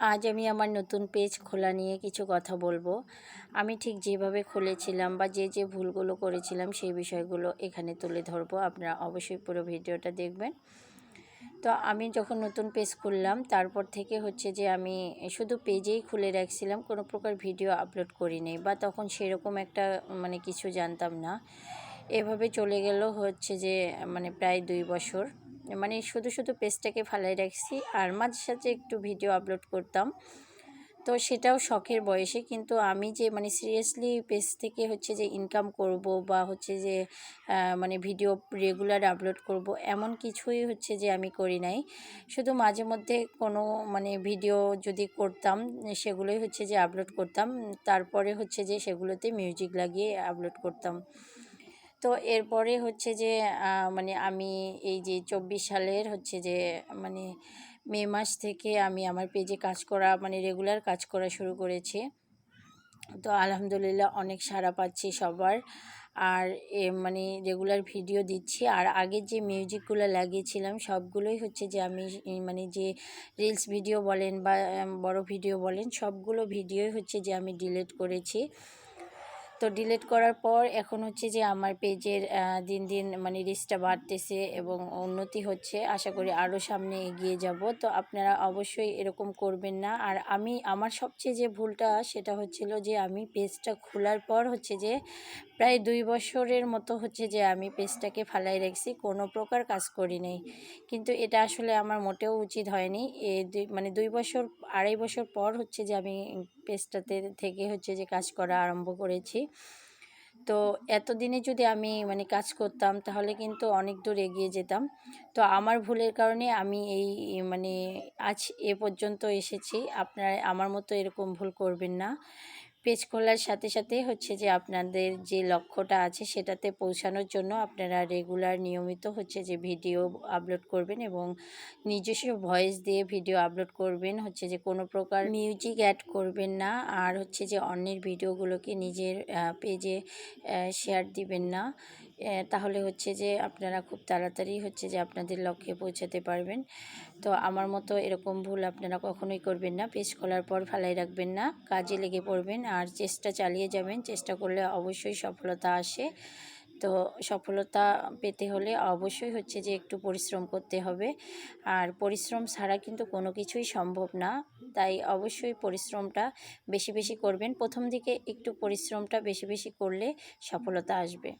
আজ আমি আমার নতুন পেজ খোলা নিয়ে কিছু কথা বলব। আমি ঠিক যেভাবে খুলেছিলাম বা যে যে ভুলগুলো করেছিলাম সেই বিষয়গুলো এখানে তুলে ধরবো। আপনারা অবশ্যই পুরো ভিডিওটা দেখবেন। তো আমি যখন নতুন পেজ খুললাম, তারপর থেকে হচ্ছে যে আমি শুধু পেজেই খুলে রাখছিলাম, কোনো প্রকার ভিডিও আপলোড করিনি বা তখন সেরকম একটা মানে কিছু জানতাম না। এভাবে চলে গেল হচ্ছে যে মানে প্রায় দুই বছর। মানে শুধু শুধু পেজটাকে ফালাই রাখছি। আর মাঝে সাথে একটু ভিডিও আপলোড করতাম। তো সেটাও শখের বয়সে। কিন্তু আমি যে মানে সিরিয়াসলি পেজ থেকে হচ্ছে যে ইনকাম করব বা হচ্ছে যে মানে ভিডিও রেগুলার আপলোড করব, এমন কিছুই হচ্ছে যে আমি করি নাই। শুধু মাঝে মধ্যে কোনো মানে ভিডিও যদি করতাম, সেগুলোই হচ্ছে যে আপলোড করতাম। তারপরে হচ্ছে যে সেগুলোতে মিউজিক লাগিয়ে আপলোড করতাম। তো এরপরে হচ্ছে যে মানে আমি এই যে চব্বিশ সালের হচ্ছে যে মানে মে মাস থেকে আমি আমার পেজে কাজ করা মানে রেগুলার কাজ করা শুরু করেছি। তো আলহামদুলিল্লাহ অনেক সাড়া পাচ্ছি সবার। আর এ মানে রেগুলার ভিডিও দিচ্ছি। আর আগের যে মিউজিকগুলো লাগিয়েছিলাম, সবগুলোই হচ্ছে যে আমি মানে যে রিলস ভিডিও বলেন বা, বড় ভিডিও বলেন, সবগুলো ভিডিওই হচ্ছে যে আমি ডিলিট করেছি। তো ডিলিট করার পর এখন হচ্ছে যে আমার পেজের দিন দিন মানে রিচটা বাড়তেছে এবং উন্নতি হচ্ছে। আশা করি আরও সামনে এগিয়ে যাব। তো আপনারা অবশ্যই এরকম করবেন না। আর আমি, আমার সবচেয়ে যে ভুলটা সেটা হচ্ছিল যে আমি পেজটা খোলার পর হচ্ছে যে প্রায় দুই বছরের মতো হচ্ছে যে আমি পেজটাকে ফালাই রাখছি, কোনো প্রকার কাজ করি নেই। কিন্তু এটা আসলে আমার মোটেও উচিত হয়নি। এ মানে দুই বছর, আড়াই বছর পর হচ্ছে যে আমি পেজটাতে থেকে হচ্ছে যে কাজ করা আরম্ভ করেছি। তো এতদিনে যদি আমি মানে কাজ করতাম, তাহলে কিন্তু অনেক দূর এগিয়ে যেতাম। তো আমার ভুলের কারণে আমি এই মানে আজ এ পর্যন্ত এসেছি। আপনারা, আমার মতো এরকম ভুল করবেন না। পেজ খোলার সাথে সাথে হচ্ছে যে আপনাদের যে লক্ষ্যটা আছে সেটাতে পৌঁছানোর জন্য আপনারা রেগুলার নিয়মিত হচ্ছে যে ভিডিও আপলোড করবেন এবং নিজস্ব ভয়েস দিয়ে ভিডিও আপলোড করবেন। হচ্ছে যে কোনো প্রকার মিউজিক অ্যাড করবেন না আর হচ্ছে যে অন্যের ভিডিওগুলোকে নিজের পেজে শেয়ার দিবেন না। তাহলে হচ্ছে যে আপনারা খুব তাড়াতাড়ি হচ্ছে যে আপনাদের লক্ষ্যে পৌঁছাতে পারবেন। তো আমার মতো এরকম ভুল আপনারা কখনোই করবেন না। পেজ খোলার পর ফালাই রাখবেন না। কাজে লেগে পড়বেন আর চেষ্টা চালিয়ে যাবেন। চেষ্টা করলে অবশ্যই সফলতা আসে। তো সফলতা পেতে হলে অবশ্যই হচ্ছে যে একটু পরিশ্রম করতে হবে। আর পরিশ্রম ছাড়া কিন্তু কোনো কিছুই সম্ভব না। তাই অবশ্যই পরিশ্রমটা বেশি বেশি করবেন। প্রথম দিকে একটু পরিশ্রমটা বেশি বেশি করলে সফলতা আসবে।